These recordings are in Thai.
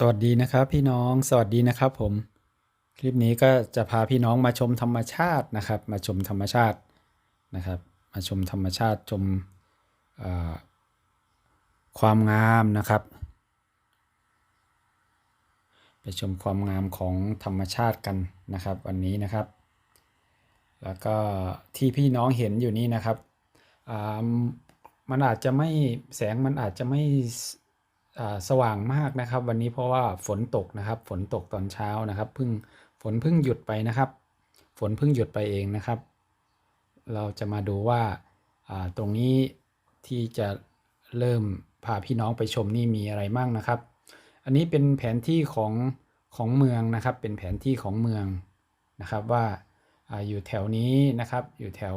สวัสดีนะครับพี่น้องสวัสดีนะครับผม คลิปนี้ก็จะพาพี่น้องมาชมธรรมชาตินะครับ มาชมธรรมชาตินะครับ มาชมธรรมชาติชมความงามนะครับ ไปชมความงามของธรรมชาติกันนะครับ วันนี้นะครับ แล้วก็ที่พี่น้องเห็นอยู่นี่นะครับอ่ามันอาจจะไม่แสงมันอาจจะไม่ สว่างมากนะครับ วันนี้เพราะว่าฝนตกนะครับ ฝนตกตอนเช้านะครับเพิ่งฝนเพิ่งหยุดไปนะครับ ฝนเพิ่งหยุดไปเองนะครับ เราจะมาดูว่าตรงนี้ที่จะเริ่มพาพี่น้องไปชมนี่มีอะไรมั่งนะครับ อันนี้เป็นแผนที่ของของเมืองนะครับ เป็นแผนที่ของเมืองนะครับว่าออยู่แถวนี้นะครับ อยู่แถว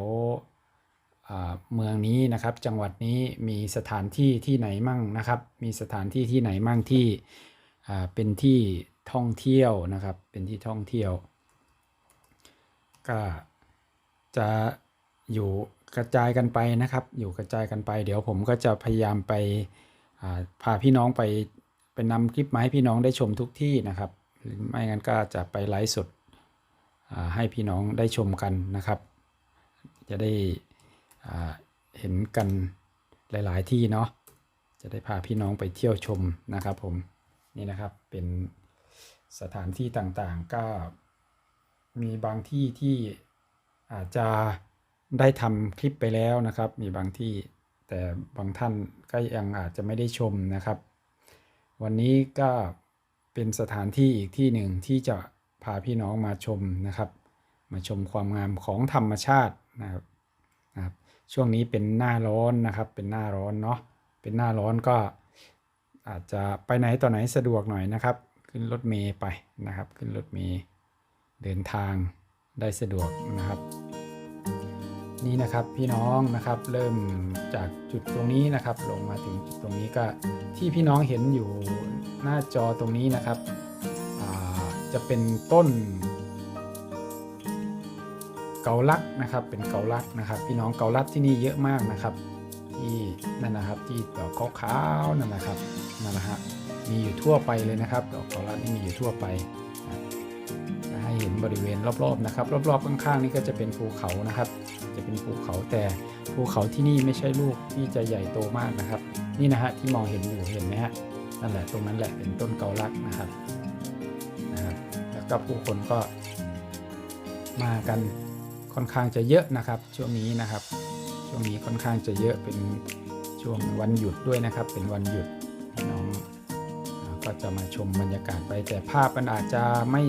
เมืองนี้นะครับ จังหวัดนี้มีสถานที่ที่ไหนมั่งนะครับ มีสถานที่ที่ไหนมั่งที่เป็นที่ท่องเที่ยวนะครับ เป็นที่ท่องเที่ยว ก็จะอยู่กระจายกันไปนะครับ อยู่กระจายกันไป เดี๋ยวผมก็จะพยายามไปพาพี่น้องไปไปนำคลิปมาให้พี่น้องได้ชมทุกที่นะครับหรือไม่งั้นก็จะไปไลฟ์สดให้พี่น้องได้ชมกันนะครับ จะได้ เห็นกันหลาย ๆ ที่เนาะจะได้พาพี่น้องไปเที่ยวชมนะครับผมนี่นะครับเป็นสถานที่ต่างๆก็มีบางที่ที่อาจจะได้ทำคลิปไปแล้วนะครับ มีบางที่แต่บางท่านก็ยังอาจจะไม่ได้ชมนะครับ วันนี้ก็เป็นสถานที่อีกที่หนึ่งที่จะพาพี่น้องมาชมนะครับ มาชมความงามของธรรมชาตินะครับ ช่วงนี้เป็นหน้าร้อนนะครับ เป็นหน้าร้อนเนาะเป็นหน้าร้อนก็อาจจะไปไหนต่อไหนสะดวกหน่อยนะครับ ขึ้นรถเมย์ไปนะครับ ขึ้นรถเมย์เดินทางได้สะดวกนะครับ นี่นะครับพี่น้องนะครับเริ่มจากจุดตรงนี้นะครับ ลงมาถึงจุดตรงนี้ก็ที่พี่น้องเห็นอยู่หน้าจอตรงนี้นะครับจะเป็นต้น เกาลัดนะครับ เป็นเกาลัดนะครับ พี่น้องเกาลัดที่นี่เยอะมากนะครับ ที่นั่นนะครับ ที่ดอกขาวๆนั่นนะครับนั่นนะฮะมีอยู่ทั่วไปเลยนะครับดอกเกาลัดนี่มีอยู่ทั่วไปนะให้เห็นบริเวณรอบๆนะครับ รอบๆข้างๆนี่ก็จะเป็นภูเขานะครับ จะเป็นภูเขาแต่ภูเขาที่นี่ไม่ใช่ลูกที่จะใหญ่โตมากนะครับ นี่นะฮะที่มองเห็นอยู่เห็นไหมฮะนั่นแหละตรงนั้นแหละเป็นต้นเกาลัดนะครับนะครับ แล้วก็ผู้คนก็มากัน ค่อนข้างจะเยอะนะครับ ช่วงนี้นะครับ ช่วงนี้ค่อนข้างจะเยอะเป็นช่วงวันหยุดด้วยนะครับ เป็นวันหยุดน้องก็จะมาชมบรรยากาศไป แต่ภาพมันอาจจะไม่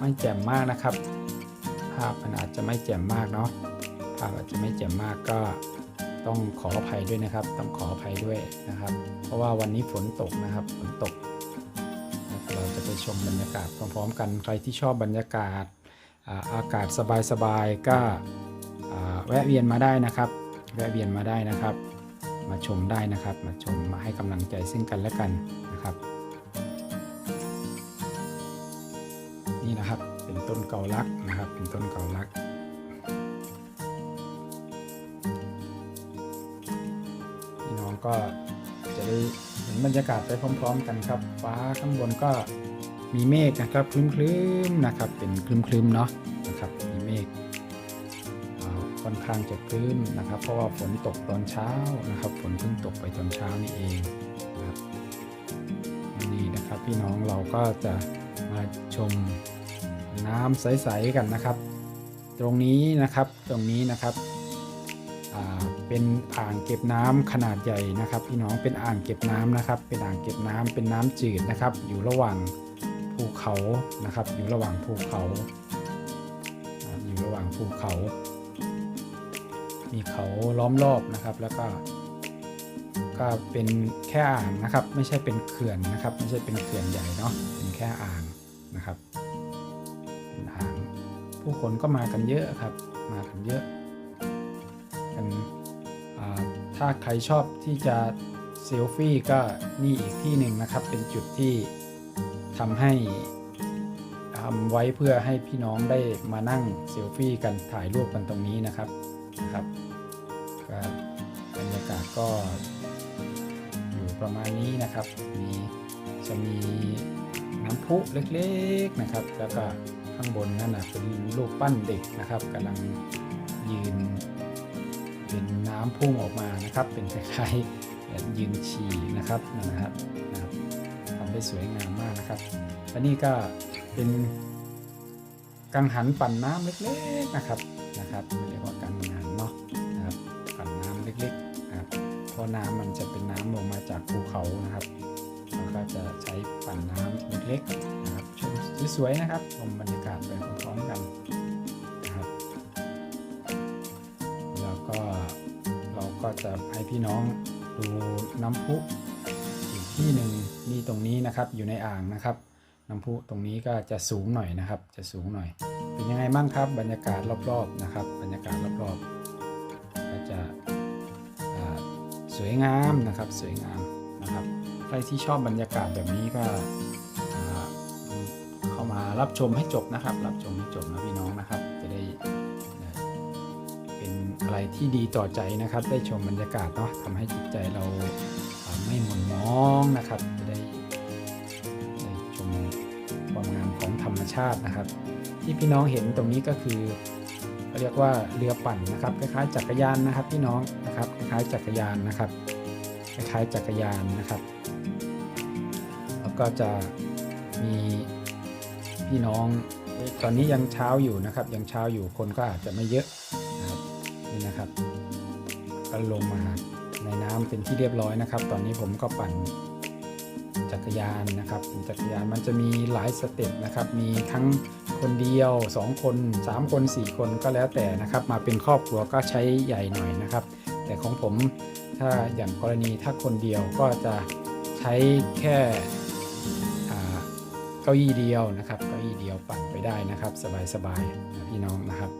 ไม่แจ่มมากนะครับ ภาพมันอาจจะไม่แจ่มมากเนาะภาพอาจจะไม่แจ่มมากก็ต้องขออภัยด้วยนะครับ ต้องขออภัยด้วยนะครับ เพราะว่าวันนี้ฝนตกนะครับฝนตกเราจะไปชมบรรยากาศพร้อมๆ กันใครที่ชอบบรรยากาศ อากาศสบายๆก็แวะเวียนมาได้นะครับ แวะเวียนมาได้นะครับ มาชมได้นะครับ มาชมมาให้กำลังใจซึ่งกันและกันนะครับ นี่นะครับเป็นต้นเกาลักนะครับ เป็นต้นเกาลักพี่น้องก็จะได้เห็นบรรยากาศไปพร้อม ๆ กันครับ ฟ้าข้างบนก็ มีเมฆนะครับคลึ้มๆนะครับ เป็นคลึ้มๆเนาะนะครับมีเมฆค่อนข้างจะคลึ้มนะครับ เพราะว่าฝนตกตอนเช้านะครับ ฝนเพิ่งตกไปตอนเช้านี่เองนะครับนี่นะครับพี่น้องเราก็จะมาชมน้ำใสๆกันนะครับ ตรงนี้นะครับตรงนี้นะครับเป็นอ่างเก็บน้ำขนาดใหญ่นะครับ พี่น้องเป็นอ่างเก็บน้ำนะครับ เป็นอ่างเก็บน้ำเป็นน้ำจืดนะครับ อยู่ระหว่าง เขานะครับ อยู่ระหว่างภูเขา อยู่ระหว่างภูเขา มีเขาล้อมรอบนะครับ แล้วก็ ก็เป็นแค่อ่างนะครับ ไม่ใช่เป็นเขื่อนนะครับ ไม่ใช่เป็นเขื่อนใหญ่เนาะ เป็นแค่อ่างนะครับเป็นอ่าง ผู้คนก็มากันเยอะครับ มากันเยอะ กันถ้าใครชอบที่จะเซลฟี่ก็นี่อีกที่หนึ่งนะครับ เป็นจุดที่ทำให้ ทำไว้เพื่อให้พี่น้องได้มานั่งเซลฟี่กันถ่ายรูปกันตรงนี้นะครับนะครับบรรยากาศก็อยู่ประมาณนี้นะครับมีจะมีน้ำพุเล็กๆนะครับ แล้วก็ข้างบนนั่นนะเป็นรูปปั้นเด็กนะครับกำลังยืนเป็นน้ำพุ่งออกมานะครับ เป็นคล้ายๆยืนฉี่นะครับนั่นนะครับนะครับทำได้สวยงามมากนะครับและนี่ก็ เป็นกังหันปั่นน้ำเล็กๆนะครับนะครับเรียกว่ากังหันเนาะนะครับปั่นน้ำเล็กๆนะครับเพราะน้ำมันจะเป็นน้ำลงมาจากภูเขานะครับเราก็จะใช้ปั่นน้ำเล็กๆนะครับชมสวยๆนะครับชมบรรยากาศไปพร้อมๆกันนะครับแล้วก็เราก็จะให้พี่น้องดูน้ำพุอีกที่หนึ่งนี่ตรงนี้นะครับอยู่ในอ่างนะครับ น้ำพุตรงนี้ก็จะสูงหน่อยนะครับ จะสูงหน่อย เป็นยังไงบ้างครับบรรยากาศรอบๆนะครับ บรรยากาศรอบๆก็จะสวยงามนะครับสวยงามนะครับใครที่ชอบบรรยากาศแบบนี้ก็เข้ามารับชมให้จบนะครับ รับชมให้จบนะพี่น้องนะครับ จะได้เป็นอะไรที่ดีต่อใจนะครับ ได้ชมบรรยากาศเนาะทำให้จิตใจเราอ่าไม่หม่นหมองนะครับ ชาตินะครับ ที่พี่น้องเห็นตรงนี้ก็คือเรียกว่าเรือปั่นนะครับคล้ายๆจักรยานนะครับพี่น้องนะครับคล้ายๆจักรยานนะครับคล้ายๆจักรยานนะครับแล้วก็จะมีพี่น้องตอนนี้ยังเช้าอยู่นะครับ ยังเช้าอยู่คนก็อาจจะไม่เยอะนะครับนี่นะครับก็ลงมาในน้ำเป็นที่เรียบร้อยนะครับ ตอนนี้ผมก็ปั่น จักรยานนะครับเป็นจักรยานมันจะมีหลายสเต็ปนะครับ มีทั้งคนเดียว 2 คน 3 คน 4 คนก็แล้วแต่นะครับ มาเป็นครอบครัวก็ใช้ใหญ่หน่อยนะครับ แต่ของผมถ้าอย่างกรณีถ้าคนเดียวก็จะใช้แค่เก้าอี้เดียวนะครับเก้าอี้เดียวปั่นไปได้นะครับ สบายๆนะพี่น้องนะครับ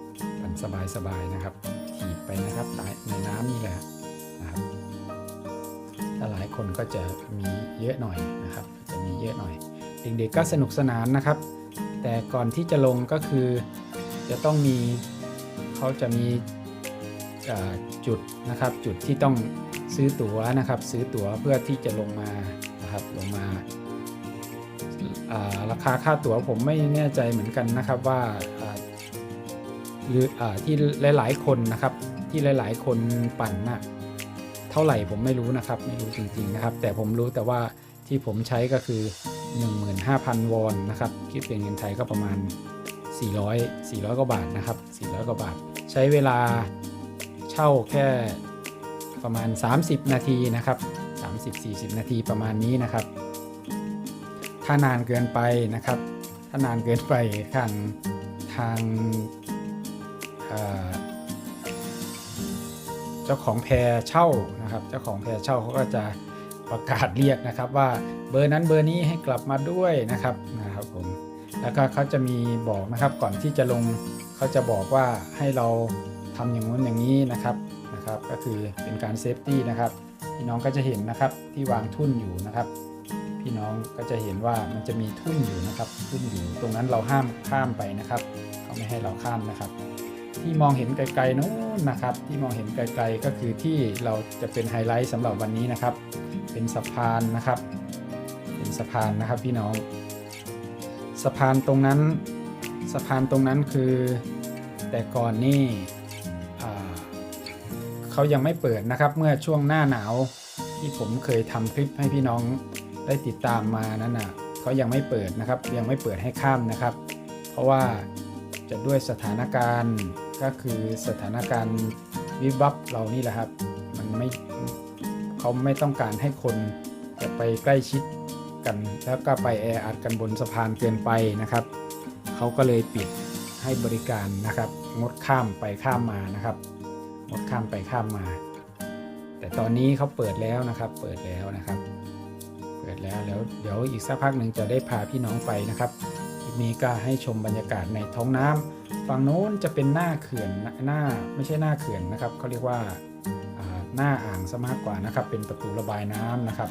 ปั่นสบายๆนะครับถีบไปนะครับในน้ำนี่แหละนะครับ คนก็จะมีเยอะหน่อยนะครับ จะมีเยอะหน่อย เด็กๆก็สนุกสนานนะครับ แต่ก่อนที่จะลงก็คือจะต้องมีเขาจะมีจุดนะครับจุดที่ต้องซื้อตั๋วนะครับ ซื้อตั๋วเพื่อที่จะลงมานะครับลงมาาราคาค่าตั๋วผมไม่แน่ใจเหมือนกันนะครับว่าหรืออที่หลาย ๆ คนนะครับที่หลาย ๆ คนปั่นน่ะ ท่าไหร่ผมไม่รู้นะครับ ไม่รู้จริงๆนะครับ แต่ผมรู้แต่ว่าที่ผมใช้ก็คือ 15,000 วอนนะครับ คิดเป็นเงินไทยก็ประมาณ 400 400 กว่าบาทนะครับ 400 กว่าบาท ใช้เวลาเช่าแค่ประมาณ 30 นาทีนะครับ 30-40 นาทีประมาณนี้นะครับ ถ้านานเกินไปนะครับ ถ้านานเกินไปทางทางเจ้าของแพรเช่านะ ครับ เจ้าของแพรเช่าเขาก็จะประกาศเรียกนะครับ ว่าเบอร์นั้นเบอร์นี้ให้กลับมาด้วยนะครับนะครับผมแล้วก็เขาจะมีบอกนะครับก่อนที่จะลงเขาจะบอกว่าให้เราทำอย่างนู้นอย่างนี้นะครับนะครับก็คือเป็นการเซฟตี้นะครับพี่น้องก็จะเห็นนะครับที่วางทุ่นอยู่นะครับพี่น้องก็จะเห็นว่ามันจะมีทุ่นอยู่นะครับทุ่นอยู่ตรงนั้นเราห้ามข้ามไปนะครับเขาไม่ให้เราข้ามนะครับ ที่มองเห็นไกลๆนู้นนะครับ ที่มองเห็นไกลๆก็คือที่เราจะเป็นไฮไลท์สำหรับวันนี้นะครับ เป็นสะพานนะครับ เป็นสะพานนะครับพี่น้อง สะพานตรงนั้น สะพานตรงนั้นคือ แต่ก่อนนี่เขายังไม่เปิดนะครับ เมื่อช่วงหน้าหนาวที่ผมเคยทำคลิปให้พี่น้องได้ติดตามมานั้นน่ะเขายังไม่เปิดนะครับ ยังไม่เปิดให้ข้ามนะครับ เพราะว่าจะด้วยสถานการณ์ ก็คือสถานการณ์วิบับเรานี่แหละครับ มันไม่เขาไม่ต้องการให้คนจะไปใกล้ชิดกัน แล้วก็ไปแออัดกันบนสะพานเกินไปนะครับเขาก็เลยปิดให้บริการนะครับ งดข้ามไปข้ามมานะครับงดข้ามไปข้ามมา แต่ตอนนี้เขาเปิดแล้วนะครับ เปิดแล้วนะครับ เปิดแล้วแล้วเดี๋ยวอีกสักพักหนึ่งจะได้พาพี่น้องไปนะครับคลิปนี้ก็ให้ชมบรรยากาศในท้องน้ำ ฝั่งโน้นจะเป็นหน้าเขื่อนหน้าไม่ใช่หน้าเขื่อนนะครับเขาเรียกว่าหน้าอ่างซะมากกว่านะครับ เป็นประตูระบายน้ำนะครับ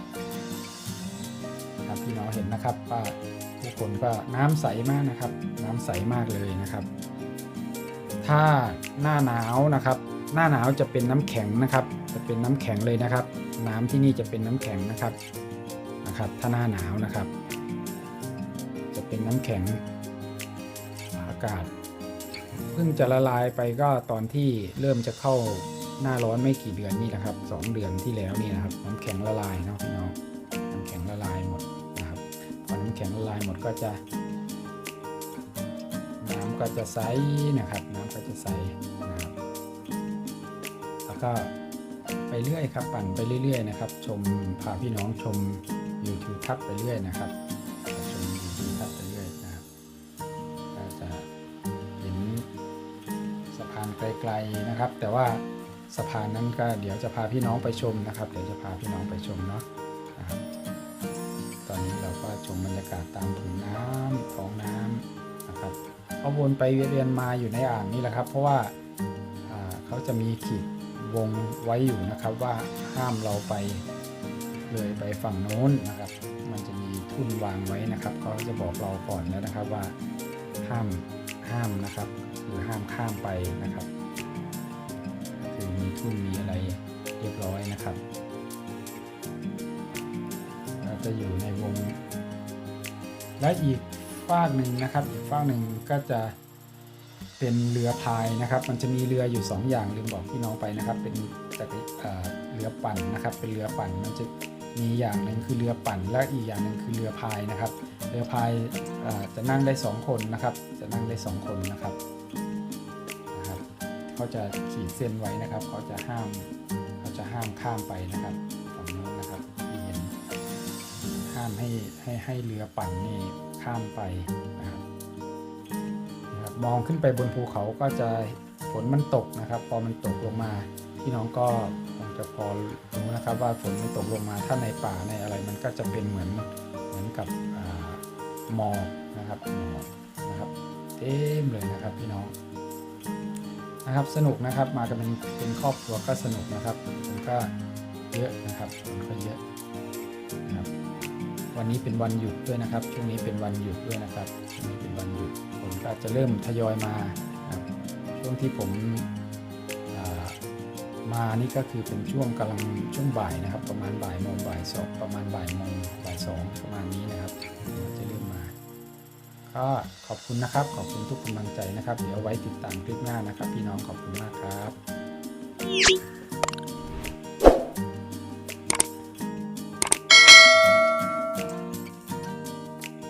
ครับพี่น้องเห็นนะครับว่าทุกคนก็น้ำใสมากนะครับ น้ำใสมากเลยนะครับ ถ้าหน้าหนาวนะครับ หน้าหนาวจะเป็นน้ำแข็งนะครับ จะเป็นน้ำแข็งเลยนะครับ น้ำที่นี่จะเป็นน้ำแข็งนะครับนะครับ ถ้าหน้าหนาวนะครับ จะเป็น้ำแข็งอากาศ เพิ่งจะละลายไปก็ตอนที่เริ่มจะเข้าหน้าร้อนไม่กี่เดือนนี่นะครับสองเดือนที่แล้วนี่นะครับน้ำแข็งละลายเนาะพี่น้องน้ำแข็งละลายหมดนะครับพอน้ำแข็งละลายหมดก็จะ น้ำก็จะใสนะครับ น้ำก็จะใสนะครับแล้วก็ไปเรื่อยครับปั่นไปเรื่อย ๆ นะครับ ชมพาพี่น้องชมวิวทิวทัศน์ไปเรื่อยนะครับ กลนะครับ แต่ว่าสะพานนั้นก็เดี๋ยวจะพาพี่น้องไปชมนะครับ เดี๋ยวจะพาพี่น้องไปชมเนาะนะครับตอนนี้เราก็ชมบรรยากาศตามผืนน้ำท้องน้ำนะครับเขาวนไปเวียนมาอยู่ในอ่างนี่แหละครับ เพราะว่าเขาจะมีขีดวงไว้อยู่นะครับว่าห้ามเราไปเลยไปฝั่งโน้นนะครับ มันจะมีทุ่นวางไว้นะครับเขาจะบอกเราก่อนแล้วนะครับว่าห้ามห้ามนะครับ หรือห้ามข้ามไปนะครับ มีทุ่นมีอะไรเรียบร้อยนะครับเราจะอยู่ในวง และอีกฝากหนึ่งนะครับ อีกฝากหนึ่งก็จะเป็นเรือพายนะครับ มันจะมีเรืออยู่ 2 อย่างลืมบอกพี่น้องไปนะครับ เป็นจักรเอ่เรือปั่นนะครับ เป็นเรือปั่นมันจะมีอย่างหนึ่งคือเรือปั่น และอีกอย่างหนึ่งคือเรือพายนะครับ เรือพายจะนั่งได้ 2 คนนะครับ จะนั่งได้ 2 คนนะครับนะครับ เขาจะขีดเส้นไว้นะครับ เขาจะห้ามเขาจะห้ามข้ามไปนะครับฝั่งโน้นนะครับเห็นห้ามให้ให้ให้เรือปั่นนี่ข้ามไปนะครับมองขึ้นไปบนภูเขาก็จะฝนมันตกนะครับ พอมันตกลงมาพี่น้องก็คงจะพอรู้นะครับว่าฝนมันตกลงมาถ้าในป่าในอะไรมันก็จะเป็นเหมือนเหมือนกับหมอกนะครับหมอกนะครับเต็มเลยนะครับพี่น้อง นะครับสนุกนะครับมากันเป็นเป็นครอบครัวก็สนุกนะครับมันก็เยอะนะครับมันก็เยอะนะครับวันนี้เป็นวันหยุดด้วยนะครับ ช่วงนี้เป็นวันหยุดด้วยนะครับช่วงนี้เป็นวันหยุดคนก็จะเริ่มทยอยมานะครับช่วงที่ผมมานี่ก็คือเป็นช่วงกำลังช่วงบ่ายนะครับ ประมาณบ่ายโมงบ่ายสองประมาณบ่ายโมงบ่ายสองประมาณนี้นะครับจะเก็ขอบคุณนะครับ ขอบคุณทุกกำลังใจนะครับ เดี๋ยวไว้ติดตามคลิปหน้านะครับ พี่น้องขอบคุณมากครับ